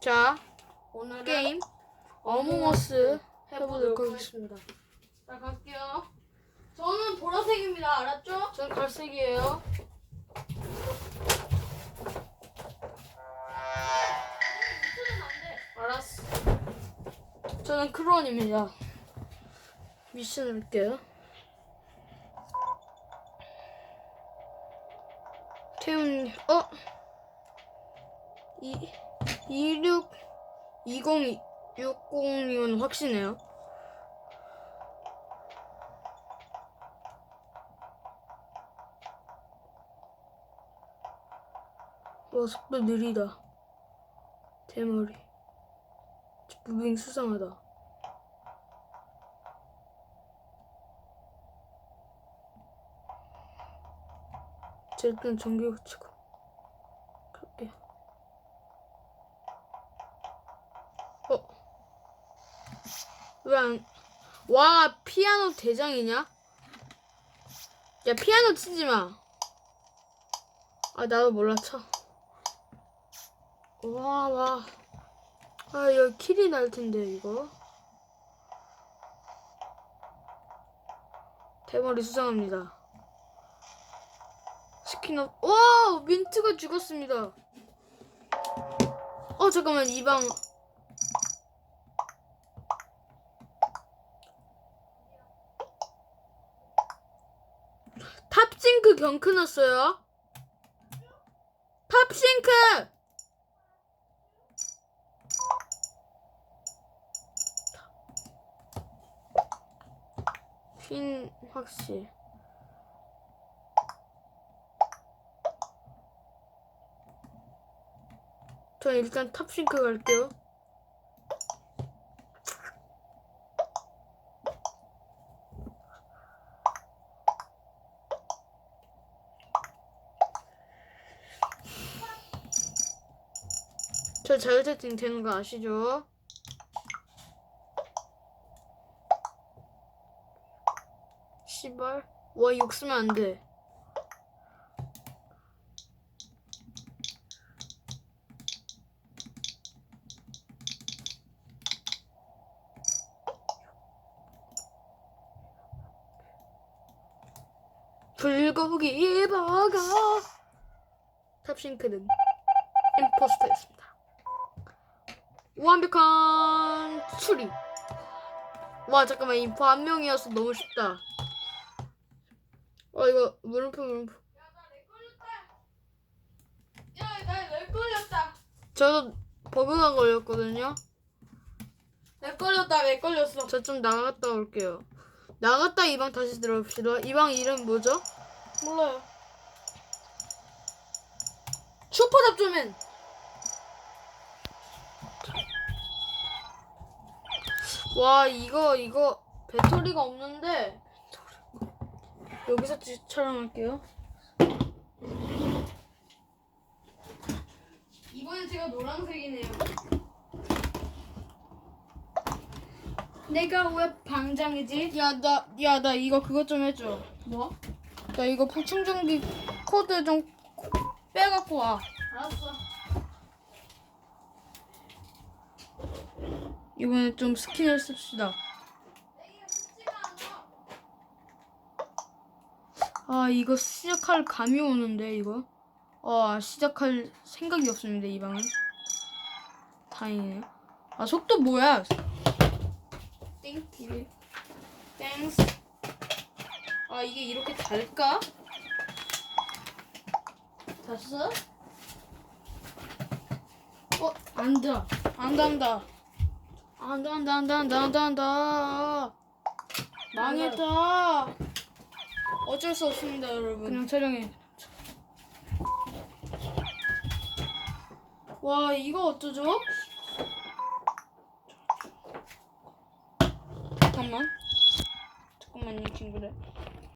자, 오늘은 게임 어몽어스 해보도록 하겠습니다. 자 갈게요. 저는 보라색입니다. 알았죠? 전 갈색이에요. 알았어. 저는 크론입니다. 미션 할게요. 태훈, 어? 이, 26, 20, 60이면 확신해요. 와, 속도 느리다. 대머리. 무빙 수상하다. 자, 일단 전기 고치고 갈게요. 어? 왜 안, 와, 피아노 대장이냐? 야, 피아노 치지 마. 아, 나도 몰라, 쳐. 와, 와. 아, 이거 킬이 날 텐데, 이거. 대머리 수상합니다. 스킨 업, 와! 민트가 죽었습니다. 어, 잠깐만, 이 방. 탑싱크 경크 났어요. 탑싱크! 핀 확실. 전 일단 탑싱크 갈게요. 저 자유 세팅 되는 거 아시죠? 씨발. 와, 욕 쓰면 안 돼. 불고기 버거 탑싱크는 임포스터였습니다. 완벽한 추리. 와 잠깐만 인포 한 명이어서 너무 쉽다. 어 이거 물음표 물음표. 야, 나내 걸렸다. 저도 버그가 걸렸거든요. 내 걸렸다. 내 걸렸어. 저 좀 나갔다 올게요. 나갔다 이 방 다시 들어봅시다. 이 방 이름 뭐죠? 몰라요. 슈퍼 잡조맨. 와 이거 이거 배터리가 없는데 여기서 지- 촬영할게요. 이번엔 제가 노란색이네요. 내가 왜 방장이지? 야 나 야 나 이거 그것 좀 해줘. 뭐? 나 이거 충전기 코드 좀 빼갖고 와. 알았어. 이번에 좀 스킨을 씁시다. 아 이거 시작할 감이 오는데 이거. 어 시작할 생각이 없습니다 이 방은. 다행이네요. 아 속도 뭐야? 땡큐. 땡스. 아 이게 이렇게 달까? 됐어? 어 안다 안다 안다 안다 안다 안다 안다 안다 안다 망했다. 어쩔 수 없습니다, 여러분. 그냥 촬영해. 와, 이거 어쩌죠? 잠깐만. 잠깐만요, 친구들.